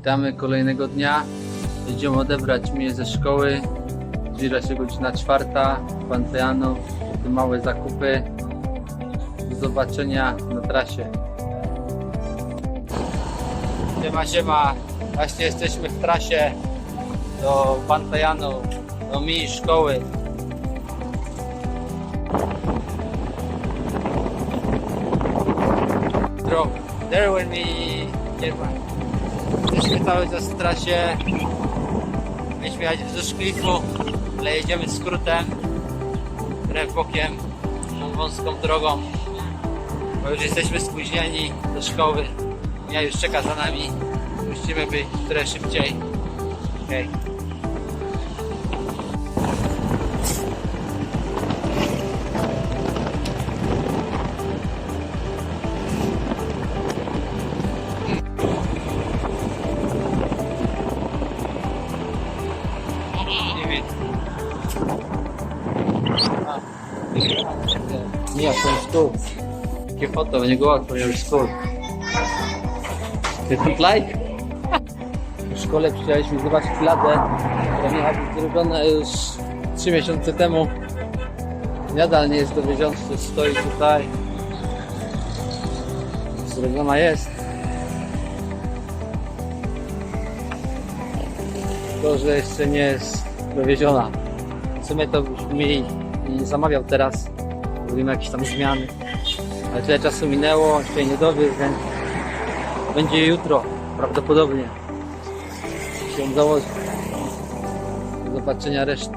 Witamy kolejnego dnia. Jedziemy odebrać mnie ze szkoły. Zbliża się godzina czwarta. Panteanu. Te małe zakupy. Do zobaczenia na trasie. Siema, siema. Właśnie jesteśmy w trasie do Pantejanu, do mini szkoły. Drop. There we nie ma. Jesteśmy cały czas w trasie. Mieliśmy jechać wzdłuż klifu, ale jedziemy skrótem, wbrew bokiem, tą wąską drogą, bo już jesteśmy spóźnieni do szkoły. Ja już czeka za nami. Musimy być trochę szybciej. Okej. Tu. Foto, nie go łatwo, your school. You don't like? W szkole przyjechaliśmy zobaczyć ladę, która miała być zrobiona już 3 miesiące temu. Nadal nie jest dowieziona, stoi tutaj. Zrobiona jest. To, że jeszcze nie jest dowieziona. W sumie to byśmy mieli i zamawiał teraz. Robimy jakieś tam zmiany. Ale tyle czasu minęło, jeszcze nie dowiózł, więc będzie jutro prawdopodobnie. Się założy. Do zobaczenia reszty.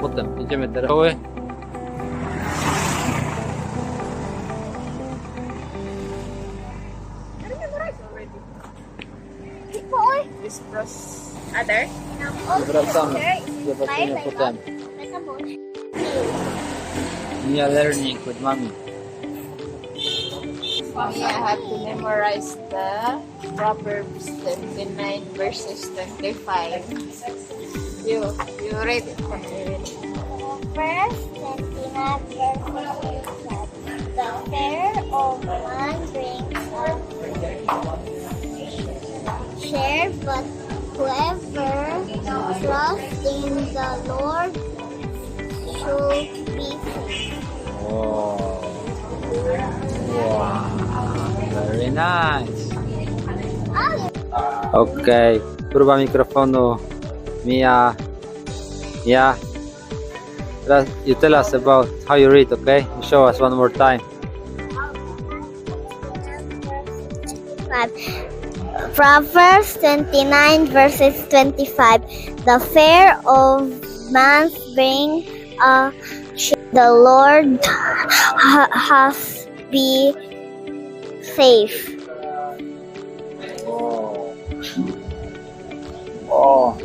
Potem jedziemy other. Wracamy. Do zobaczenia potem. Mia learning with mommy. Mommy, I have to memorize the Proverbs 29 verses 25. You, you read it for me. Verse 29 verse 25. The fear of man brings a share, but whoever trusts in the Lord should be saved. Wow. Wow. Very nice. Okay, próba mikrofonu. Mia. Mia. Teraz You tell us about how you read, okay? You show us one more time. Proverbs 29 verses 25. The fear of man brings a share. The Lord ha- has be safe. Oh. The.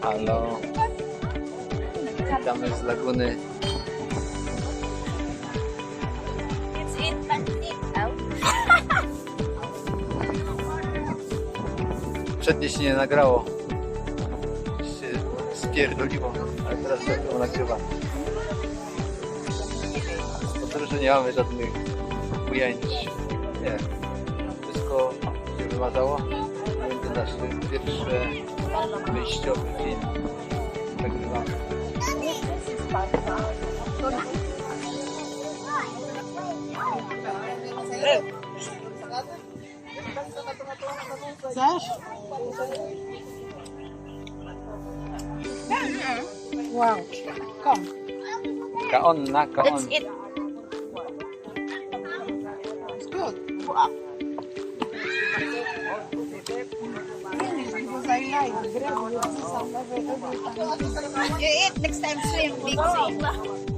Halo. Witamy z laguny. Przednie się nie nagrało. Się spierdoliło, ale teraz to nagrywa. Z podróży nie mamy żadnych ujęć. Nie. Wszystko się wymazało. Będzie nasz pierwszy wyjściowy film. Nagrywamy. Wow. Come. Kaon na, That's kaon. it. It's good. Wow. You eat next time shrimp, big shrimp.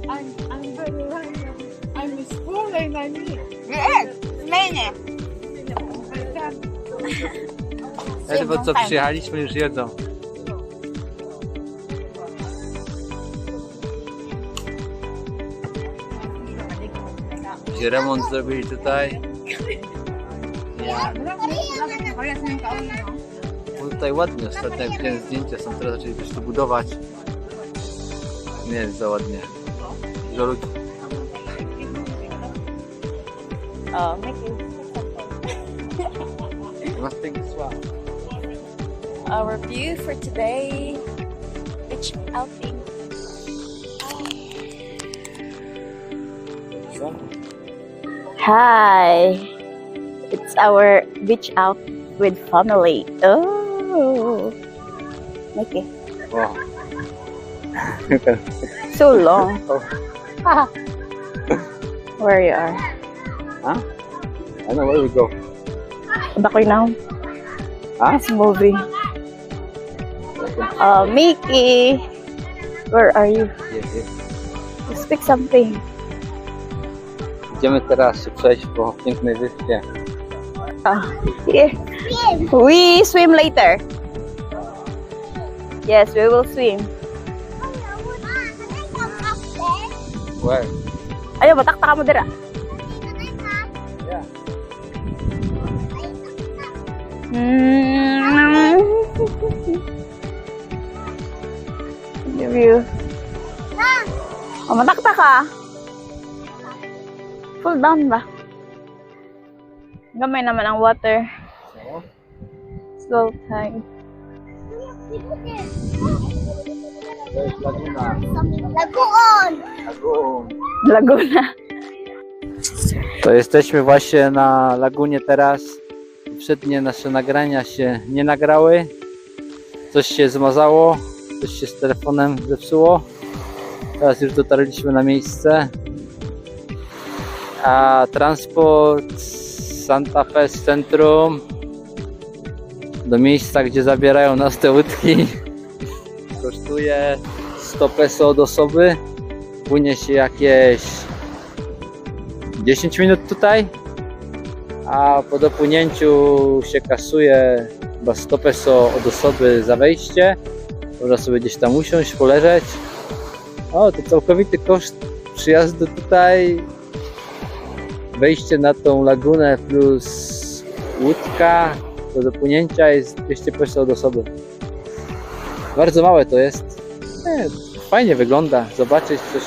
I'm, I'm very hungry. I'm school and I need. You eat. Many. Ledwo co przyjechaliśmy już jedzą. Gdzie remont zrobili tutaj. Było tutaj ładnie, ostatnio jak widziałem zdjęcia, są teraz zaczęli coś tu budować. Nie jest za ładnie. Dużo ludzi. Oh, Mickey. Must this one. Our view for today. Beach outing. Hi. It's our beach out with family. Oh. okay Wow. So long. Oh. Where you are. Huh? I know where we go. Bakoy now. Huh? It's moving. Uh, Mickey. Where are you? Jest, jest. Speak something. Idziemy teraz przejść po pięknej wyspie. Ah, yeah. We swim later. Yes, we will swim. Where? Ayo, batakta ka mo dira. Yeah. You. Oh, matakta ka. Full down ba? Gamay naman ang water. Slow Laguna. Lagoon! Lagoon. Laguna. To jesteśmy właśnie na lagunie teraz. Poprzednie nasze nagrania się nie nagrały. Coś się zmazało, coś się z telefonem zepsuło. Teraz już dotarliśmy na miejsce. A transport Santa Fe z centrum do miejsca, gdzie zabierają nas te łódki kosztuje 100 peso od osoby. Płynie się jakieś 10 minut tutaj, a po dopłynięciu się kasuje chyba 100 peso od osoby za wejście. Można sobie gdzieś tam usiąść, poleżeć. O, to całkowity koszt przyjazdu tutaj. Wejście na tą lagunę plus łódka do dopłynięcia jest 200 peso od osoby. Bardzo małe to jest. Nie, fajnie wygląda. Zobaczyć coś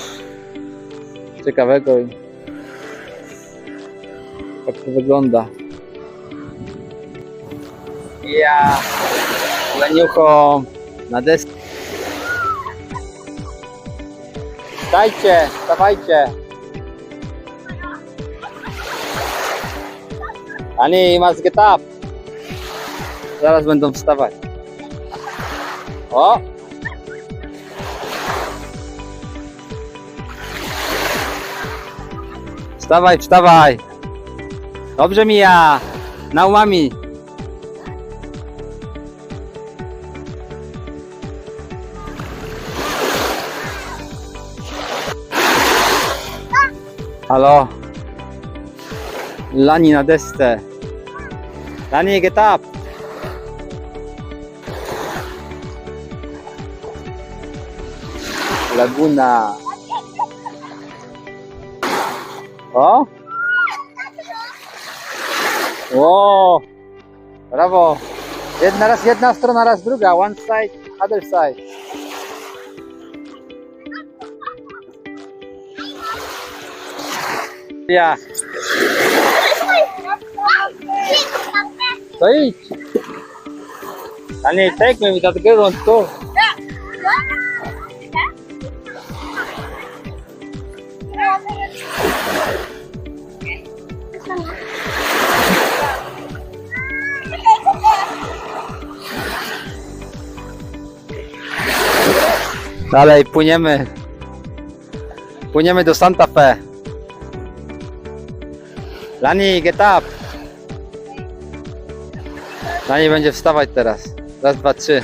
ciekawego i jak to wygląda. Ja leniucho na deskę. Dajcie, dawajcie. Ani must get up. Zaraz będą wstawać. O! Wstawaj, wstawaj! Dobrze mija! Na umami! Halo? Lani na desce. Lani, get up! Laguna. O! O! Brawo! Jedna raz jedna strona, raz druga. One side, other side. Ja. To idź. A nie, with that girl on top. Dalej, płyniemy. Płyniemy do Santa Fe. Lani, get up. Lani będzie wstawać teraz. Raz, dwa, trzy.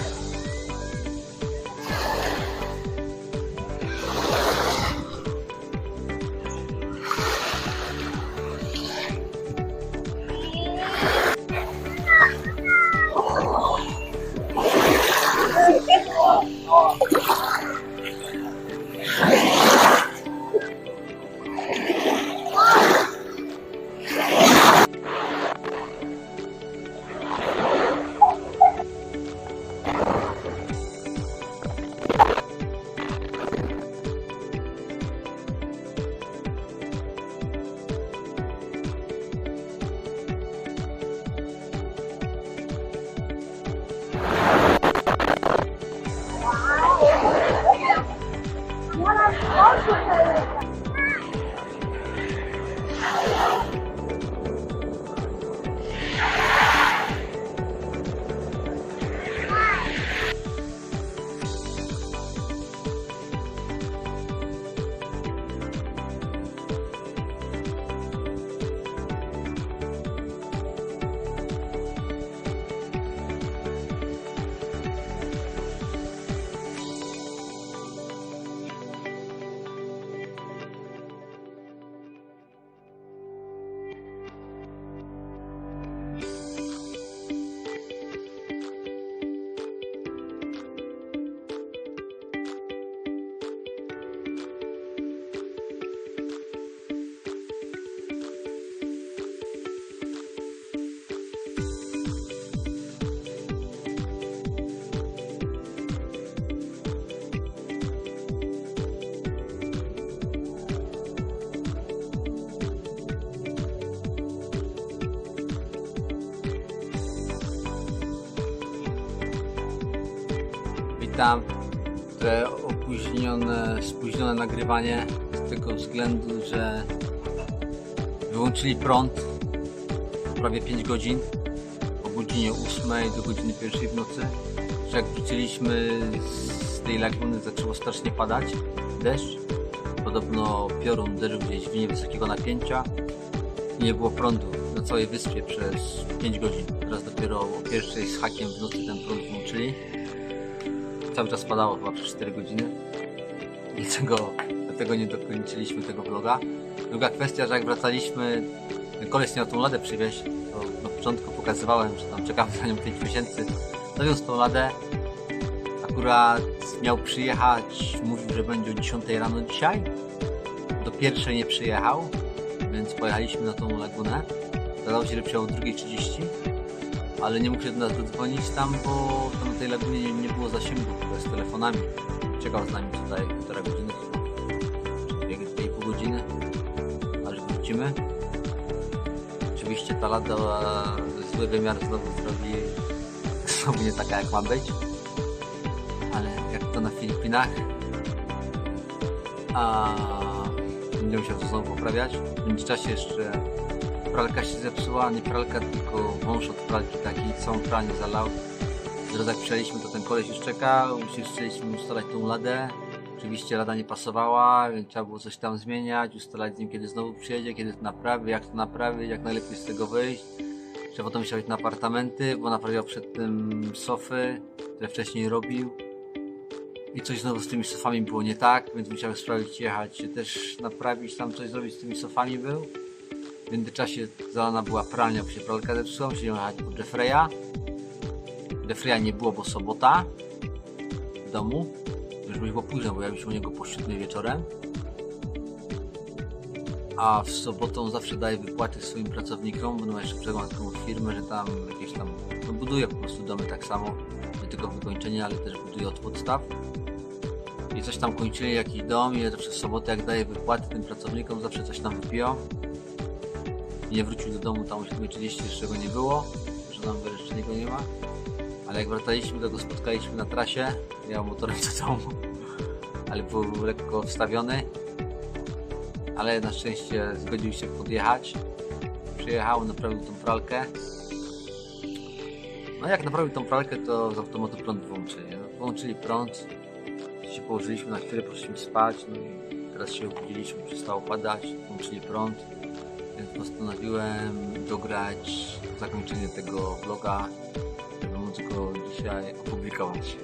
Witam. Trochę opóźnione, spóźnione nagrywanie z tego względu, że wyłączyli prąd prawie 5 godzin o godzinie 8 do godziny 1 w nocy. Że jak wróciliśmy z tej laguny zaczęło strasznie padać deszcz. Podobno piorun uderzył gdzieś w linię wysokiego napięcia i nie było prądu na całej wyspie przez 5 godzin. Teraz dopiero o pierwszej z hakiem w nocy ten prąd włączyli. Cały czas padało chyba przez 4 godziny. Dlatego, dlatego nie dokończyliśmy tego vloga. Druga kwestia, że jak wracaliśmy, koleś miał tą ladę przywieźć, to na początku pokazywałem, że tam czekamy na nią 5 miesięcy. Zawiózł tą ladę. Akurat miał przyjechać, mówił, że będzie o 10 rano dzisiaj. Do pierwszej nie przyjechał, więc pojechaliśmy na tą lagunę. Zdawało się, że przyjechał o 2.30, ale nie mógł się do nas dodzwonić tam, bo tam na tej lagunie nie, nie było zasięgu z telefonami. Czekał z nami tutaj półtora godziny dwie, i pół godziny, aż wrócimy. Oczywiście ta lada zły wymiar znowu zrobi, znowu nie taka jak ma być, ale jak to na Filipinach, a będzie musiał to znowu poprawiać. W międzyczasie jeszcze pralka się zepsuła, nie pralka, tylko wąż od pralki taki, całą pralnię zalał. Zaraz jak przyjechaliśmy, to ten koleś już czekał, już chcieliśmy ustalać tą ladę. Oczywiście lada nie pasowała, więc trzeba było coś tam zmieniać, ustalać z nim kiedy znowu przyjedzie, kiedy to naprawi, jak to naprawić, jak najlepiej z tego wyjść. Trzeba potem musiał iść na apartamenty, bo naprawiał przed tym sofy, które wcześniej robił. I coś znowu z tymi sofami było nie tak, więc musiałem sprawdzić, jechać też naprawić, tam coś zrobić z tymi sofami był. W międzyczasie zalana była pralnia, bo się pralka zepsuła, musiałem jechać po Jeffreya. Jeffreya nie było, bo sobota w domu. Już było późno, bo ja byliśmy u niego po 7 wieczorem. A w sobotę on zawsze daje wypłaty swoim pracownikom, bo no jeszcze przegląd taką firmę, że tam jakieś tam, no buduje po prostu domy tak samo, nie tylko wykończenie, ale też buduje od podstaw. I coś tam kończyli, jakiś dom i zawsze w sobotę jak daje wypłaty tym pracownikom, zawsze coś tam wypiją. Nie wrócił do domu tam o 7.30, jeszcze go nie było, że nam jeszcze niego nie ma. Ale jak wracaliśmy, to go spotkaliśmy na trasie, jechał motorem do domu, ale był lekko wstawiony. Ale na szczęście zgodził się podjechać. Przyjechał, naprawił tą pralkę. No jak naprawił tą pralkę, to z automatu prąd włączyli. No, włączyli prąd, się położyliśmy na chwilę, poszliśmy spać, no i teraz się obudziliśmy, przestało padać, włączyli prąd, więc postanowiłem dograć zakończenie tego vloga, żeby móc go dzisiaj opublikować.